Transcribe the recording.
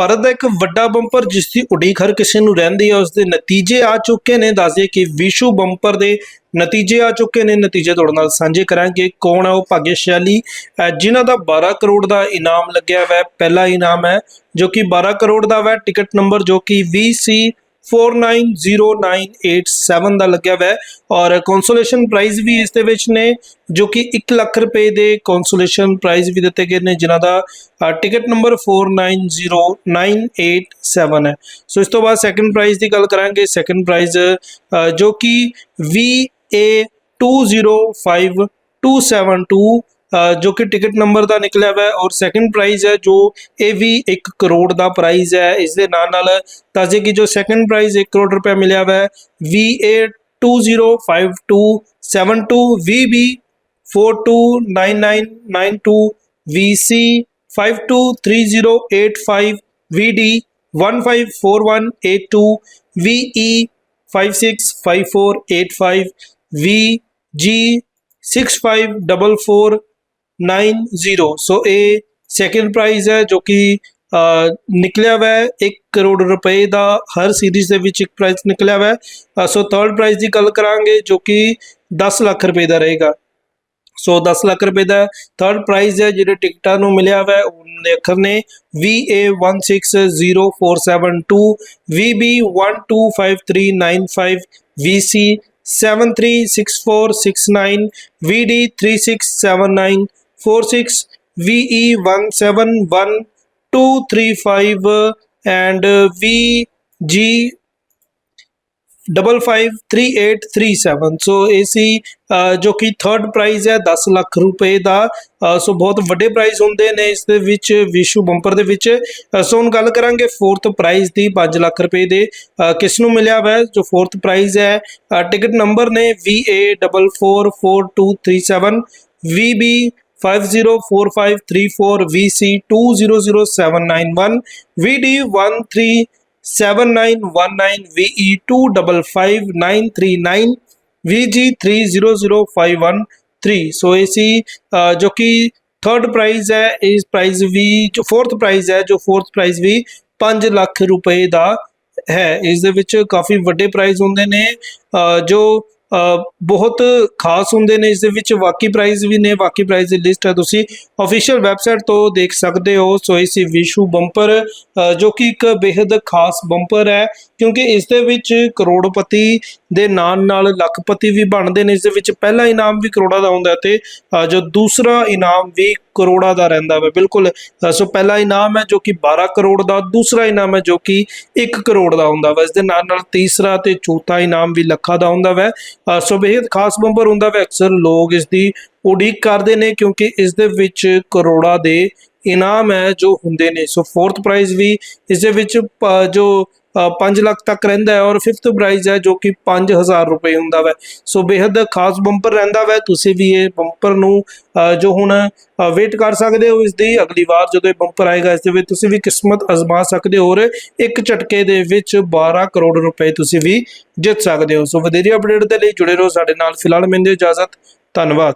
ਭਾਰਤ ਦਾ ਇੱਕ ਵੱਡਾ ਬੰਪਰ ਜਿਸ ਦੀ ਉਡੀਕ ਹਰ ਕਿਸੇ ਨੂੰ ਰਹਿੰਦੀ ਹੈ ਉਸ ਦੇ ਨਤੀਜੇ ਆ ਚੁੱਕੇ ਨੇ। ਦੱਸਦੇ ਕਿ ਵਿਸ਼ੂ ਬੰਪਰ ਦੇ ਨਤੀਜੇ ਆ ਚੁੱਕੇ ਨੇ। ਨਤੀਜੇ ਤੁਹਾਡੇ ਨਾਲ ਸਾਂਝੇ ਕਰਾਂਗੇ। ਕੌਣ ਹੈ ਉਹ? ਭਾਗਿਆਸ਼ਾਲੀ ਅਹ, ਜਿਨ੍ਹਾਂ ਦਾ 12 ਕਰੋੜ ਦਾ ਇਨਾਮ ਲੱਗਿਆ ਹੋਇਆ ਹੈ। ਪਹਿਲਾ ਇਨਾਮ ਹੈ ਜੋ ਕਿ 12 ਕਰੋੜ ਦਾ ਹੈ ਟਿਕਟ ਨੰਬਰ ਜੋ ਕਿ VC 490987 ਦਾ ਲੱਗਿਆ ਹੋਇਆ ਹੈ। ਔਰ ਕੰਸੋਲੇਸ਼ਨ ਪ੍ਰਾਈਜ਼ ਵੀ ਇਸ ਦੇ ਵਿੱਚ ਨੇ ਜੋ ਕਿ 1 ਲੱਖ ਰੁਪਏ ਦੇ ਕੰਸੋਲੇਸ਼ਨ ਪ੍ਰਾਈਜ਼ ਵੀ ਦਿੱਤੇ ਗਏ ਨੇ ਜਿਨ੍ਹਾਂ ਦਾ ਟਿਕਟ ਨੰਬਰ 490987 ਹੈ। ਸੋ ਇਸ ਤੋਂ ਬਾਅਦ ਸੈਕੰਡ ਪ੍ਰਾਈਜ਼ ਦੀ ਗੱਲ ਕਰਾਂਗੇ। ਸੈਕੰਡ ਪ੍ਰਾਈਜ਼ ਜੋ ਕਿ VA 205272 ਅ, ਜੋ ਕਿ ਟਿਕਟ ਨੰਬਰ ਦਾ ਨਿਕਲਿਆ ਹੋਇਆ ਹੈ ਔਰ ਸੈਕੰਡ ਪ੍ਰਾਈਜ਼ ਹੈ ਜੋ ਇਹ ਵੀ 1 ਕਰੋੜ ਦਾ ਪ੍ਰਾਈਜ਼ ਹੈ। ਇਸ ਦੇ ਨਾਲ ਨਾਲ ਦੱਸਦੇ ਕਿ ਜੋ ਸੈਕੰਡ ਪ੍ਰਾਈਜ਼ 1 ਕਰੋੜ ਰੁਪਏ ਮਿਲਿਆ ਹੋਇਆ ਹੈ। VA 205272 VB 429992 VC 523085 VD 154182 VE 565485 VG 654490 ਸੋ ਇਹ ਸੈਕਿੰਡ ਪ੍ਰਾਈਜ਼ ਹੈ ਜੋ ਕਿ ਨਿਕਲਿਆ ਹੋਇਆ ਹੈ। 1 ਕਰੋੜ ਰੁਪਏ ਦਾ ਹਰ ਸੀਰੀਜ਼ ਦੇ ਵਿੱਚ ਇੱਕ ਪ੍ਰਾਈਜ਼ ਨਿਕਲਿਆ ਹੋਇਆ ਹੈ। ਸੋ ਥਰਡ ਪ੍ਰਾਈਜ਼ ਦੀ ਗੱਲ ਕਰਾਂਗੇ ਜੋ ਕਿ 10 ਲੱਖ ਰੁਪਏ ਦਾ ਰਹੇਗਾ। ਸੋ 10 ਲੱਖ ਰੁਪਏ ਦਾ ਥਰਡ ਪ੍ਰਾਈਜ਼ ਹੈ, ਜਿਹੜੇ ਟਿਕਟਾਂ ਨੂੰ ਮਿਲਿਆ ਹੋਇਆ ਹੈ ਉਹਨਾਂ ਦੇ ਅੱਖਰ ਨੇ VA160472 VB 125395 VC 736469 VD 3679 46 VE 171235 and VG 553837 ਸੋ ਇਹ ਸੀ ਜੋ ਕਿ ਥਰਡ ਪ੍ਰਾਈਜ਼ ਹੈ 10 ਲੱਖ ਰੁਪਏ ਦਾ ਸੋ ਬਹੁਤ ਵੱਡੇ ਪ੍ਰਾਈਜ਼ ਹੁੰਦੇ ਨੇ ਇਸ ਦੇ ਵਿੱਚ ਵਿਸ਼ੂ ਬੰਪਰ ਦੇ ਵਿੱਚ ਸੋ ਹੁਣ ਗੱਲ ਕਰਾਂਗੇ ਫੋਰਥ ਪ੍ਰਾਈਜ਼ ਦੀ 5 ਲੱਖ ਰੁਪਏ ਦੇ ਅ, ਕਿਸ ਨੂੰ ਮਿਲਿਆ ਹੋਇਆ ਹੈ? ਜੋ ਫੋਰਥ ਪ੍ਰਾਈਜ਼ ਹੈ ਟਿਕਟ ਨੰਬਰ ਨੇ VA444237 VB 504534 VC 200791 VD 13 7919 VE 255939 VG 300513 ਸੋ ਇਹ ਸੀ ਅ, ਜੋ ਕਿ ਥਰਡ ਪ੍ਰਾਈਜ਼ ਹੈ ਇਸ ਪ੍ਰਾਈਜ਼ ਵੀ ਫੋਰਥ ਪ੍ਰਾਈਜ਼ ਹੈ ਜੋ ਫੋਰਥ ਪ੍ਰਾਈਜ਼ ਵੀ 5 ਲੱਖ ਰੁਪਏ ਦਾ ਹੈ ਇਸ ਦੇ ਵਿੱਚ ਕਾਫੀ ਵੱਡੇ ਪ੍ਰਾਈਜ਼ ਹੁੰਦੇ ਨੇ ਜੋ ਬਹੁਤ ਖਾਸ ਹੁੰਦੇ ਨੇ, ਇਸ ਦੇ ਵਿੱਚ ਵਾਕੀ ਪ੍ਰਾਈਜ਼ ਵੀ ਨੇ, ਵਾਕੀ ਪ੍ਰਾਈਜ਼ ਦੀ ਲਿਸਟ ਹੈ। ਤੁਸੀਂ ਅਫੀਸ਼ੀਅਲ ਵੈਬਸਾਈਟ ਤੋਂ ਦੇਖ ਸਕਦੇ ਹੋ। ਸੋ ਇਹ ਸੀ ਵਿਸ਼ੂ ਬੰਪਰ ਜੋ ਕਿ ਇੱਕ ਬੇहद ਖਾਸ ਬੰਪਰ ਹੈ, ਕਿਉਂਕਿ ਇਸ ਦੇ ਵਿੱਚ ਕਰੋੜਪਤੀ ਦੇ ਨਾਲ ਨਾਲ ਲੱਖਪਤੀ ਵੀ ਬਣਦੇ ਨੇ। ਇਸ ਦੇ ਵਿੱਚ ਪਹਿਲਾ ਇਨਾਮ ਵੀ ਕਰੋੜਾਂ ਦਾ ਹੁੰਦਾ ਹੈ ਤੇ ਜੋ ਦੂਸਰਾ ਇਨਾਮ ਵੀ ਕਰੋੜਾਂ ਦਾ ਰਹਿੰਦਾ ਹੈ ਬਿਲਕੁਲ। ਸੋ ਪਹਿਲਾ ਇਨਾਮ ਹੈ ਜੋ ਕਿ 12 ਕਰੋੜ ਦਾ ਦੂਸਰਾ ਇਨਾਮ ਹੈ ਜੋ ਕਿ 1 ਕਰੋੜ ਦਾ ਹੁੰਦਾ ਵਾ। ਇਸ ਦੇ ਨਾਲ ਨਾਲ ਤੀਸਰਾ ਤੇ ਚੌਥਾ ਇਨਾਮ ਵੀ ਲੱਖਾਂ ਦਾ ਹੁੰਦਾ ਵਾ। ਅ, ਸੋ ਬੇहद ਖਾਸ ਬੰਪਰ ਹੁੰਦਾ ਵਾ। ਅਕਸਰ ਲੋਕ ਇਸ ਦੀ ਉਡੀਕ ਕਰਦੇ ਨੇ ਕਿਉਂਕਿ ਇਸ ਦੇ ਵਿੱਚ ਕਰੋੜਾਂ ਦੇ ਇਨਾਮ ਹੈ ਜੋ ਹੁੰਦੇ ਨੇ। ਸੋ ਫੋਰਥ ਪ੍ਰਾਈਜ਼ ਵੀ ਇਸ ਦੇ ਵਿੱਚ ਜੋ 5 ਲੱਖ ਤੱਕ ਰਹਿੰਦਾ ਹੈ ਔਰ ਫਿਫਥ ਪ੍ਰਾਈਜ਼ ਹੈ ਜੋ ਕਿ 5000 ਰੁਪਏ ਹੁੰਦਾ ਵੈ। ਸੋ ਬੇहद ਖਾਸ ਬੰਪਰ ਰਹਿੰਦਾ ਵੈ। ਤੁਸੀਂ ਵੀ ਇਹ ਬੰਪਰ ਨੂੰ ਜੋ ਹੁਣ ਵੇਟ ਕਰ ਸਕਦੇ ਹੋ ਇਸ ਦੀ। ਅਗਲੀ ਵਾਰ ਜਦੋਂ ਇਹ ਬੰਪਰ ਆਏਗਾ ਇਸ ਦੇ ਵਿੱਚ ਤੁਸੀਂ ਵੀ ਕਿਸਮਤ ਅਜ਼ਮਾ ਸਕਦੇ ਹੋ ਔਰ ਇੱਕ ਝਟਕੇ ਦੇ ਵਿੱਚ 12 ਕਰੋੜ ਰੁਪਏ ਤੁਸੀਂ ਵੀ ਜਿੱਤ ਸਕਦੇ ਹੋ। ਸੋ ਵਧੇਰੀ ਅਪਡੇਟ ਦੇ ਲਈ ਜੁੜੇ ਰਹੋ। ਸਾਡੇ ਨਾਲ ਫਿਲਹਾਲ ਮੈਨੂੰ ਇਜਾਜ਼ਤ। ਧੰਨਵਾਦ।